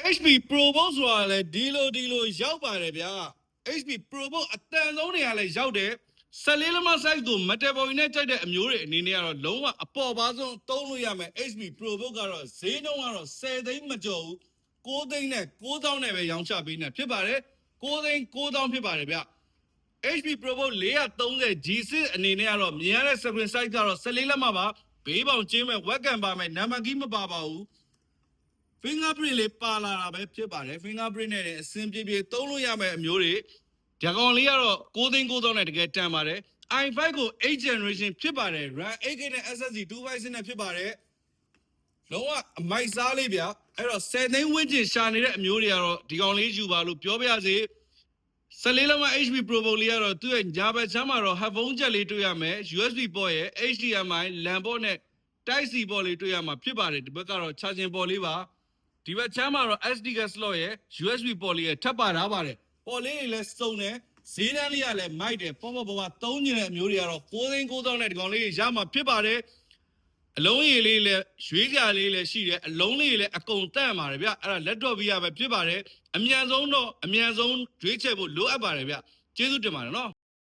HP Pro Book ဆိုတာလည်းဒီလိုဒီလိုရောက်ပါတယ်ဗျာ HP Pro Book အတန်ဆုံးတွေကလည်းရောက်တယ်14လက်မ size ကို metal body နဲ့ကြိုက်တဲ့အမျိုးတွေအနေနဲ့ကတော့လုံးဝအပေါ်ပါဆုံးသုံးလို့ရမယ် HP Pro Book ကတော့ဈေးနှုန်းကတော့10သိန်းမကျော်ဘူး9သိန်းနဲ့9000နဲ့ပဲရောင်းချပေးနေဖြစ်ပါတယ်9သိန်း9000ဖြစ်ပါတယ်ဗျာ HP Pro Book 430 G6 အနေနဲ့ကတော့မြင်ရတဲ့ screen size ကတော့14လက်မပါဘေးပေါင်ကျင်းမဲ့ webcam ပါမယ်နံပါတ်ကြီးမပါပါဘူး fingerprint လေးပါလာတာပဲဖြစ်ပါတယ် fingerprint နဲ့လည်းအဆင်ပြေပြေသုံးလို့ရမယ့်အမျိုးတွေဒီကောင်လေးကတော့6သိန်း9000နဲ့တကယ်တန်ပါတယ် i5 ကို8 generation ဖြစ်ပါတယ် RAM 8GB နဲ့ SSD 256နဲ့ဖြစ်ပါတယ်လုံးဝအမိုက်စားလေးဗျအဲ့တော့10သိန်းဝန်းကျင်ရှာနေတဲ့အမျိုးတွေကတော့ဒီကောင်လေးယူပါလို့ပြောပြရစေ14လက်မ HP Pro Book လေးကတော့သူ့ရဲ့ညာဘက်ချမ်းမှာတော့ headphone jack လေးတွေ့ရမယ် USB port ရဲ့ HDMI LAN port နဲ့ Type C port လေးတွေ့ရမှာဖြစ်ပါတယ်ဒီဘက်ကတော့ charging port လေးပါ ဒီဘက်ချမ်းမှာတော့ SD card slot ရဲ့ USB port လေးရဲ့ထပ်ပါထားပါတယ် port လေးတွေလည်းစုံတယ်ဈေးတန်းလေးကလည်းမိုက်တယ်ပေါ့ပေါ့ပေါ့ပေါ့သုံးညင်တဲ့အမျိုးတွေကတော့6သိန်း9000နဲ့ဒီကောင်လေးရမှာဖြစ်ပါတယ်အလုံးရည်လေးလည်းရွေးကြလေးလည်းရှိတယ်အလုံးလေးလည်းအကုန်တန့်ပါတယ်ဗျအဲ့ဒါလက်တော့ပြရပဲဖြစ်ပါတယ်အမြန်ဆုံးတော့အမြန်ဆုံးရွေးချယ်ဖို့လိုအပ်ပါတယ်ဗျကျေးဇူးတင်ပါတယ်နော်